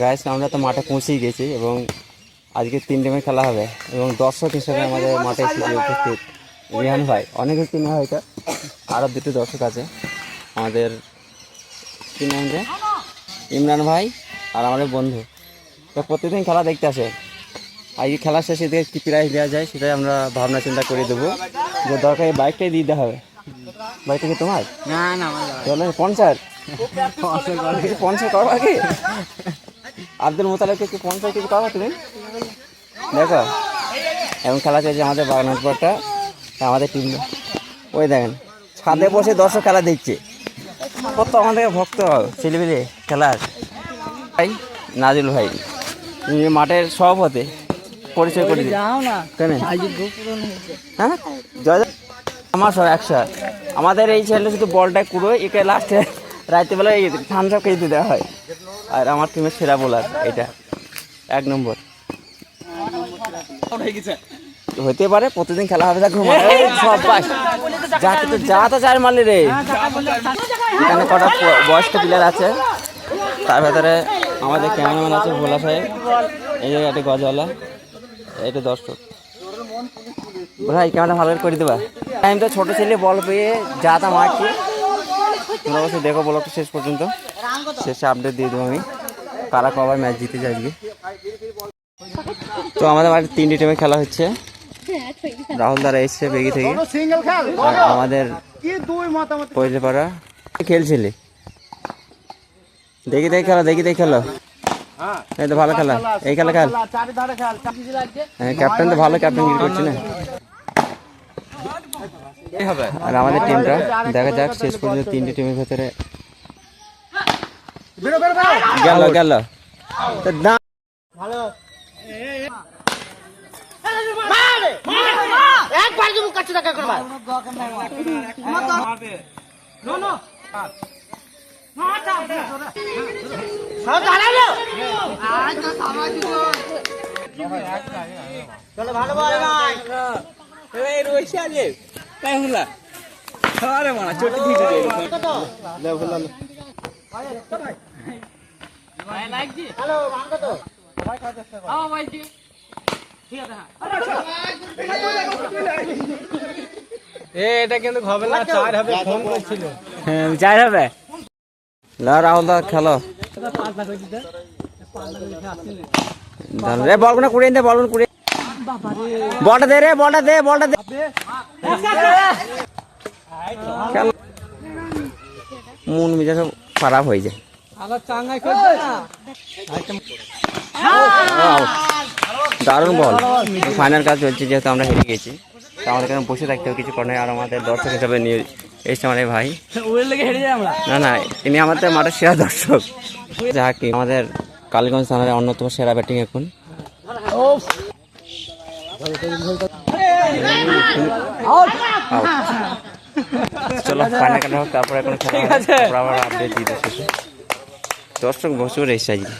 Guys আমরা তো মাঠে পৌঁছেই গেছি এবং আজকে তিন টিমে খেলা হবে এবং দর্শক হিসেবে আমাদের মাঠে এসেছে উপস্থিত রিহান ভাই অনেকের টিমে হয়তো আরও দুটো দর্শক আছে। আমাদের কী নাম যে? ইমরান ভাই আর আমাদের বন্ধু। তো প্রতিদিন খেলা দেখতে আসে। আজকে খেলা শেষে থেকে কী প্রাইজ দেওয়া যায় সেটাই আমরা ভাবনা চিন্তা করে দেবো। যে দরকার এই বাইকটাই দিয়ে দিতে হবে। বাইকটা কি তোমার? না না কিছু পঞ্চাশ করো। আগে আব্দুল মোতালেবকে কি পঞ্চাশ কিছু করো তুমি? দেখো এবং খেলা চলছে আমাদের বাগানটপাড়টা আমাদের টিম ওই দেখেন ছাদে বসে দর্শক খেলা দেখছে। কত আমাদের ভক্ত ছেলেমেলে খেলার। ভাই নাজুল ভাই মাঠের হতে পরিচয় করে কেন? হ্যাঁ? জয়। আমার সব একশো। আমাদের এই ছেলে শুধু বলটা কুড়ো একে লাস্টে রাত্রিবেলা এই ধান সব খেয়ে দেওয়া হয়। আর আমার টিমের সেরা বোলার এটা। এক নম্বর। হতে পারে, প্রতিদিন খেলা হবে সব যা তো যা তো চার মারলি রে। এখানে কটা বয়স্ক প্লেয়ার আছে। তার ভেতরে আমাদের ক্যামেরাম্যান আছে ভোলা সাহেব। এই যে একটা গজওয়ালা। এটা দর্শক। ভাই ক্যামেরা ভালো করে দেবা। টাইম তো ছোটো ছেলে বল পেয়ে যা তা মারছি। তোমরা অবশ্যই দেখো বলটা শেষ পর্যন্ত। শেষে আপডেট দিয়ে দেবো আমি। কারা কবার ম্যাচ জিতে যায় আজকে? তো আমাদের বাড়ির তিনটি টিমে খেলা হচ্ছে। রাহুল দ্বারা এসছে বেগি থেকে। আমাদের পাড়া খেলছিলে? দেখি দেখি খেলো, দেখি দেখি খেলো। এই তো ভালো খেলা। এই খেলা খেল। হ্যাঁ ক্যাপ্টেন তো ভালো ক্যাপ্টেন করছে না? আর আমাদের টিমটা দেখা যাক শেষ পর্যন্ত তিনটে টিমের ভেতরে বেরো বেরো বেরো। গেল গেল। একবার কাছে দেখা করবা চলো ভালো ভাই। এটা কিন্তু হবে না চার হবে ফোন করছিল। হ্যাঁ, হবে। লা রাহুল দা খেলো রে বল কোনা কুড়িয়ে দে বল কুড়িয়ে বলটা দে রে, বলটা দে বলটা দে। মন মেজাজ সব খারাপ হয়ে যায়. দারুণ বল ফাইনাল কাজ চলছে, যেহেতু আমরা হেরে গেছি তো আমাদের এখানে বসে থাকতে হবে, কিছু নেই আর আমাদের দর্শক হিসাবে নিয়ে এসছে আমার ভাই না না, ইনি আমাদের মাঠের সেরা দর্শক কি আমাদের কালীগঞ্জ থানার অন্যতম সেরা ব্যাটিং এখন. চলো ফাইনাল খেলা হোক তারপরে এখন খেলা আবার আপডেট দিতে শেষে। দর্শক বসে এসছে আজকে